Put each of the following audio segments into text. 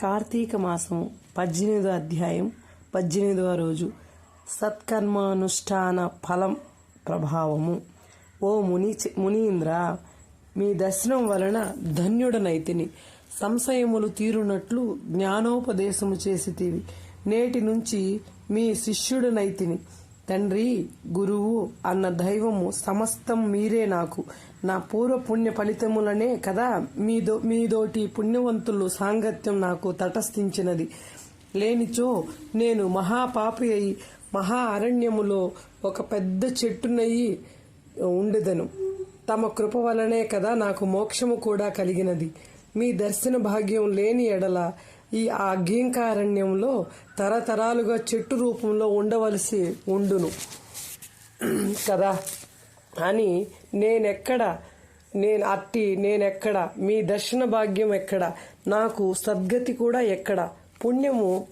కార్తీక మాసము పద్దెనిమిదో అధ్యాయం పద్దెనిమిదవ రోజు సత్కర్మానుష్ఠాన ఫలం ప్రభావము. ఓ ముని మునీంద్ర మీ దర్శనం వలన ధన్యుడనైతిని. సంశయములు తీరునట్లు జ్ఞానోపదేశము చేసితివి. నేటి నుంచి మీ శిష్యుడనైతిని. తండ్రి గురువు అన్న దైవము సమస్తం మీరే నాకు. నా పూర్వ పుణ్య ఫలితములనే కదా మీదో మీదోటి పుణ్యవంతులు సాంగత్యం నాకు తటస్థించినది. లేనిచో నేను మహాపాపి అయి మహా అరణ్యములో ఒక పెద్ద చెట్టునయ్యి ఉండెదను. తమ కృప వలనే కదా నాకు మోక్షము కూడా కలిగినది. మీ దర్శన భాగ్యం లేని ఎడల ఈ ఆగ్యంకారణ్యంలో తరతరాలుగా చెట్టు రూపంలో ఉండవలసి ఉండును. కదా? అని నేనెక్కడ నేను అట్టి నేనెక్కడ మీ దర్శన భాగ్యం ఎక్కడ నాకు సద్గతి కూడా ఎక్కడ పుణ్యము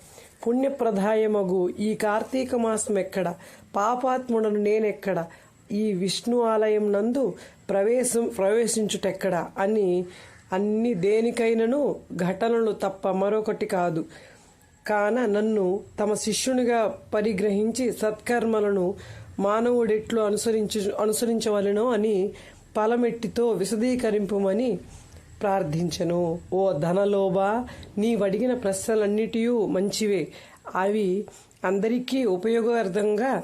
పుణ్యప్రదాయమగు ఈ కార్తీక మాసం ఎక్కడ పాపాత్ముడను నేనెక్కడ ఈ విష్ణు ఆలయం నందు ప్రవేశం ప్రవేశించుటెక్కడ అని అన్ని దేనికైనను ఘటనలు తప్ప మరొకటి కాదు. కాన నన్ను తమ శిష్యునిగా పరిగ్రహించి సత్కర్మలను మానవుడెట్లు అనుసరించు అనుసరించవలెనో అని పలమెట్టితో విశదీకరింపుమని ప్రార్థించను. ఓ ధనలోబా నీవడిగిన ప్రశ్నలన్నిటియూ మంచివే. అవి అందరికీ ఉపయోగార్థంగా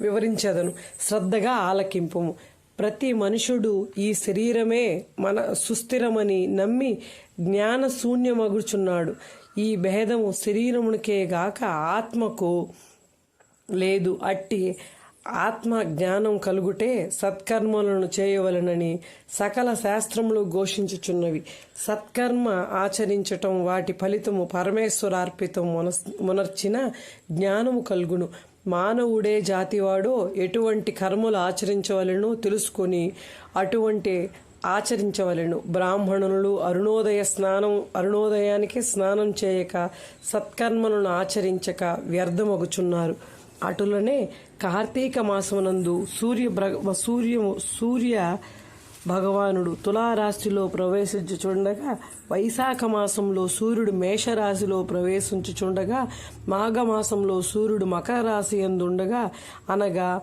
వివరించదను. శ్రద్ధగా ఆలకింపుము. ప్రతి మనుషుడు ఈ శరీరమే మన సుస్థిరమని నమ్మి జ్ఞాన శూన్యమగుచున్నాడు ఈ భేదము శరీరమునికే గాక ఆత్మకు లేదు. అట్టి ఆత్మ జ్ఞానం కలుగుటే సత్కర్మలను చేయవలనని సకల శాస్త్రములు ఘోషించుచున్నవి. సత్కర్మ ఆచరించటం వాటి ఫలితము పరమేశ్వరార్పితం మునర్చిన జ్ఞానము కలుగును. మానవుడే జాతివాడో ఎటువంటి కర్మలు ఆచరించవలెనో తెలుసుకొని అటువంటి ఆచరించవలెను. బ్రాహ్మణులు అరుణోదయ స్నానం అరుణోదయానికి స్నానం చేయక సత్కర్మలను ఆచరించక వ్యర్థమగుచున్నారు. అటులనే కార్తీక మాసమునందు సూర్య సూర్యము సూర్య భగవానుడు తులారాశిలో ప్రవేశించుచుండగా వైశాఖ మాసంలో సూర్యుడు మేషరాశిలో ప్రవేశించుచుండగా మాఘమాసంలో సూర్యుడు మకర రాశి ఎందుండగా అనగా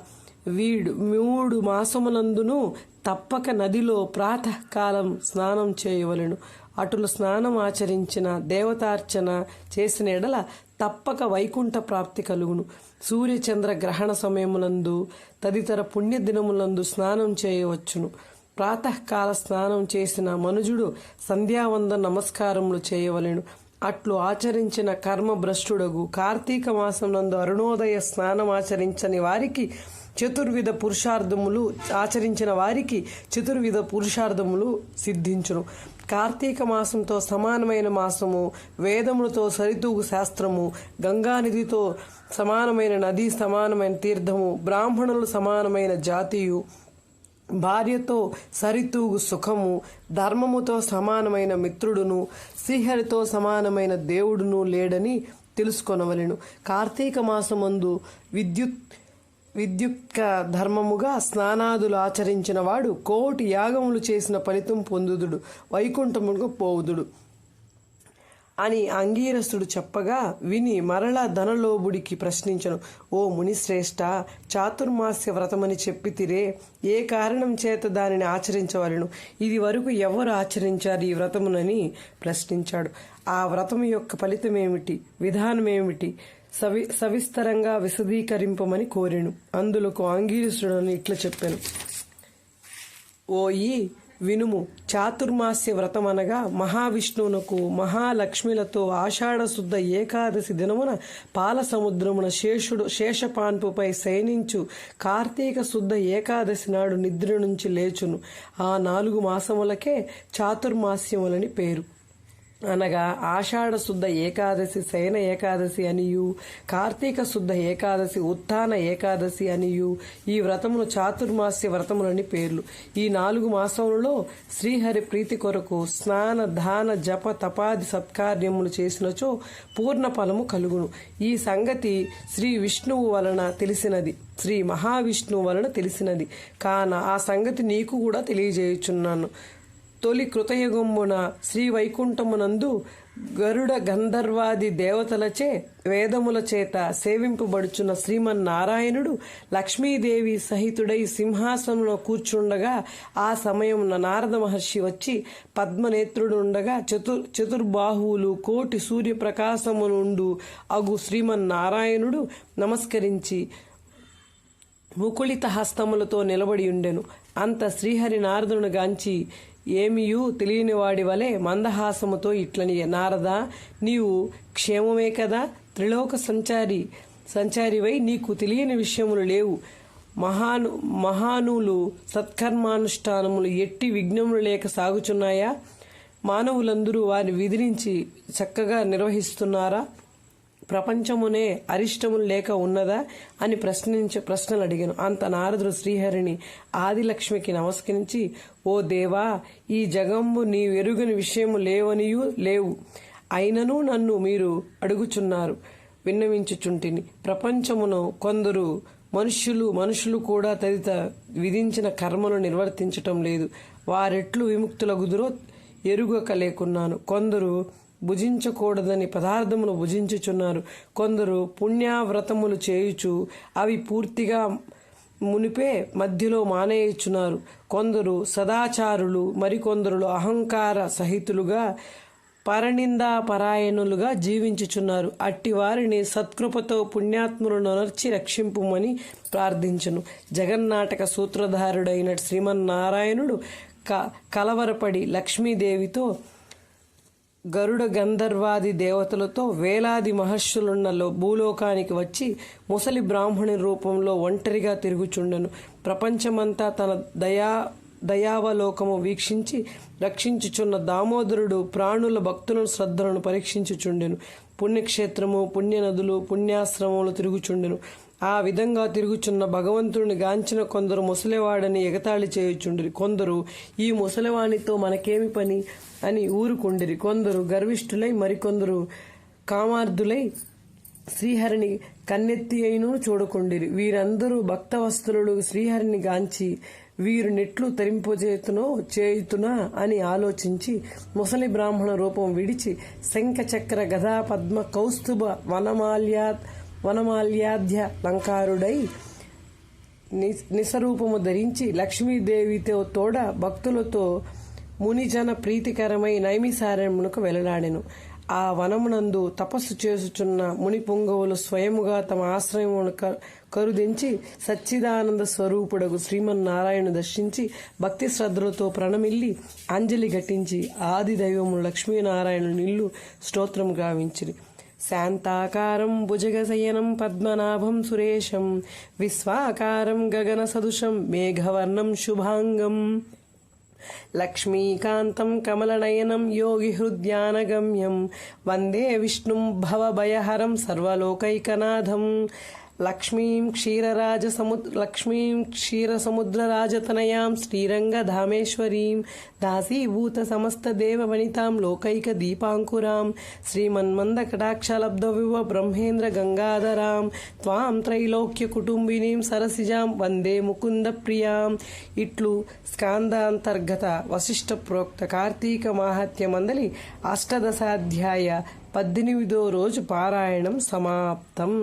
వీడు మూడు మాసములందును తప్పక నదిలో ప్రాతకాలం స్నానం చేయవలెను. అటులు స్నానం ఆచరించిన దేవతార్చన చేసిన ఎడల తప్పక వైకుంఠ ప్రాప్తి కలుగును. సూర్యచంద్ర గ్రహణ సమయములందు తదితర పుణ్యదినములందు స్నానం చేయవచ్చును. ప్రాతకాల స్నానం చేసిన మనుజుడు సంధ్యావంద నమస్కారములు చేయవలెను. అట్లు ఆచరించిన కర్మభ్రష్టుడగు కార్తీక మాసమునందు అరుణోదయ స్నానం ఆచరించని వారికి చతుర్విధ పురుషార్థములు ఆచరించిన వారికి చతుర్విధ పురుషార్థములు సిద్ధించును. కార్తీక మాసంతో సమానమైన మాసము వేదములతో సరితూగు శాస్త్రము గంగానిధితో సమానమైన నది సమానమైన తీర్థము బ్రాహ్మణులు సమానమైన జాతీయు భార్యతో సరితూగు సుఖము ధర్మముతో సమానమైన మిత్రుడును శ్రీహరితో సమానమైన దేవుడును లేడని తెలుసుకొనవలెను. కార్తీక మాసమందు విద్యుత్ విద్యుక్త ధర్మముగా స్నానాదులు ఆచరించిన వాడు కోటి యాగములు చేసిన ఫలితం పొందుదుడు వైకుంఠముకు పోవుదుడు. అని అంగీరసుడు చెప్పగా విని మరలా ధనలోబుడికి ప్రశ్నించను ఓ మునిశ్రేష్ఠ చాతుర్మాస్య వ్రతమని చెప్పితిరే ఏ కారణం చేత దానిని ఆచరించవలను? ఇది వరకు ఎవరు ఆచరించారు ఈ వ్రతమునని? ప్రశ్నించాడు. ఆ వ్రతం యొక్క ఫలితమేమిటి? విధానమేమిటి? సవి సవిస్తరంగా విశదీకరింపమని కోరాను. అందులకు ఆంగీరసుడని ఇట్లా చెప్పాను. ఓయి వినుము. చాతుర్మాస్య వ్రతం అనగా మహావిష్ణువునకు మహాలక్ష్మిలతో ఆషాఢ శుద్ధ ఏకాదశి దినమున పాల సముద్రమున శేషుడు శేషపాన్పుపై శయనించు. కార్తీక శుద్ధ ఏకాదశి నాడు నిద్ర నుంచి లేచును. ఆ నాలుగు మాసములకే చాతుర్మాస్యములని పేరు. అనగా ఆషాఢ శుద్ధ ఏకాదశి శయన ఏకాదశి అనియు కార్తీక శుద్ధ ఏకాదశి ఉత్థాన ఏకాదశి అనియు ఈ వ్రతమును చాతుర్మాస్య వ్రతములని పేర్లు. ఈ నాలుగు మాసములలో శ్రీహరి ప్రీతి కొరకు స్నాన దాన జప తపాది సత్కార్యములు చేసినచో పూర్ణ ఫలము కలుగును. ఈ సంగతి శ్రీ విష్ణువు వలన తెలిసినది. శ్రీ మహావిష్ణువు వలన తెలిసినది. కాన ఆ సంగతి నీకు కూడా తెలియజేయుచున్నాను. తొలి కృతయుగమున శ్రీ వైకుంఠమునందు గరుడ గంధర్వాది దేవతలచే వేదముల చేత సేవింపబడుచున్న శ్రీమన్నారాయణుడు లక్ష్మీదేవి సహితుడై సింహాసనంలో కూర్చుండగా ఆ సమయమున నారద మహర్షి వచ్చి పద్మనేత్రుడు ఉండగా చతుర్ చతుర్బాహువులు కోటి సూర్యప్రకాశమునుండు అగు శ్రీమన్నారాయణుడు నమస్కరించి ముకుళిత హస్తములతో నిలబడి ఉండెను. అంత శ్రీహరి నారదును గాంచి ఏమియూ తెలియని వాడి వలె మందహాసముతో ఇట్లని నారద నీవు క్షేమమే కదా? త్రిలోక సంచారి సంచారివై నీకు తెలియని విషయములు లేవు. మహాను మహానులు సత్కర్మానుష్ఠానములు ఎట్టి విఘ్నములు లేక సాగుచున్నాయా? మానవులందరూ వారిని విధిరించి చక్కగా నిర్వహిస్తున్నారా? ప్రపంచమునే అరిష్టములు లేక ఉన్నదా అని ప్రశ్నించే ప్రశ్నలు అడిగాను అంత నారదుడు శ్రీహరిని ఆదిలక్ష్మికి నమస్కరించి ఓ దేవా ఈ జగంబు నీ ఎరుగని విషయము లేవనియు లేవు. అయినను నన్ను మీరు అడుగుచున్నారు విన్నవించుచుంటిని. ప్రపంచమును కొందరు మనుష్యులు మనుషులు కూడా తదిత విధించిన కర్మను నిర్వర్తించటం లేదు. వారెట్లు విముక్తులగుదురో ఎరుగక లేకున్నాను. కొందరు భుజించకూడదని పదార్థములు భుజించుచున్నారు. కొందరు పుణ్యావ్రతములు చేయుచు అవి పూర్తిగా మునిపే మధ్యలో మానేయుచున్నారు. కొందరు సదాచారులు మరికొందరు అహంకార సహితులుగా పరనిందా పరాయణులుగా జీవించుచున్నారు. అట్టి వారిని సత్కృపతో పుణ్యాత్ములను నర్చి రక్షింపుమని ప్రార్థించను. జగన్నాటక సూత్రధారుడైన శ్రీమన్నారాయణుడు క కలవరపడి లక్ష్మీదేవితో గరుడ గంధర్వాది దేవతలతో వేలాది మహర్షులున్న లో- భూలోకానికి వచ్చి ముసలి బ్రాహ్మణి రూపంలో ఒంటరిగా తిరుగుచుండెను. ప్రపంచమంతా తన దయా దయావలోకము వీక్షించి రక్షించుచున్న దామోదరుడు ప్రాణుల భక్తులను శ్రద్ధలను పరీక్షించుచుండెను. పుణ్యక్షేత్రము పుణ్యనదులు పుణ్యాశ్రమములు తిరుగుచుండెను. ఆ విధంగా తిరుగుచున్న భగవంతుడిని గాంచిన కొందరు ముసలివాడని ఎగతాళి చేయుచుండిరి. కొందరు ఈ ముసలివాణితో మనకేమి పని? అని ఊరుకుండిరి. కొందరు గర్విష్ఠులై మరికొందరు కామార్థులై శ్రీహరిని కన్నెత్తి అయినూ చూడకుండిరి. వీరందరూ భక్తవస్తులు శ్రీహరిని గాంచి వీరు నెట్లు తరింపజేతునో చేయుతునా? అని ఆలోచించి ముసలి బ్రాహ్మణ రూపం విడిచి శంఖ చక్ర గదా పద్మ కౌస్తుభ వనమాల్యా వనమాల్యాధ్య లంకారుడై నిసరూపము ధరించి లక్ష్మీదేవితో తోడ భక్తులతో మునిజన ప్రీతికరమై నైమిసారణ్యమునకు వెళ్ళలాడెను. ఆ వనమునందు తపస్సు చేసుచున్న ముని పుంగవులు స్వయముగా తమ ఆశ్రయమును క- కరుదించి సచ్చిదానంద స్వరూపుడగు శ్రీమన్నారాయణ దర్శించి భక్తి శ్రద్ధలతో ప్రణమిల్లి అంజలి ఘటించి ఆది దైవము లక్ష్మీనారాయణ నిల్లు స్తోత్రం గావించిరి. శాంతాకారం భుజగశయనం పద్మనాభం సురేశం విశ్వాకారం గగన సదుషం మేఘవర్ణం శుభాంగం. లక్ష్మీకాంతం కమలనయనం యోగి హృద్యానగమ్యం. వందే విష్ణుం భవభయహరం సర్వలోకైకనాథం. లక్ష్మీం క్షీరరాజ సముద్ర లక్ష్మీం క్షీరసముద్రరాజతనయాం శ్రీరంగధామేశ్వరీం దాసీభూత సమస్త దేవవనితాం లోకైక దీపాంకురాం శ్రీమన్మంద కటాక్షలబ్ధవివ బ్రహ్మేంద్ర గంగాధరాం త్వాం త్రైలోక్య కుటుంబినీం సరసిజాం వందే ముకుంద ప్రియాం ఇట్లు స్కాందాంతర్గత వశిష్ఠ ప్రోక్త కార్తీక మాహత్యమందలి అష్టదశాధ్యాయ పద్దెనిమిదో రోజు పారాయణం సమాప్తం.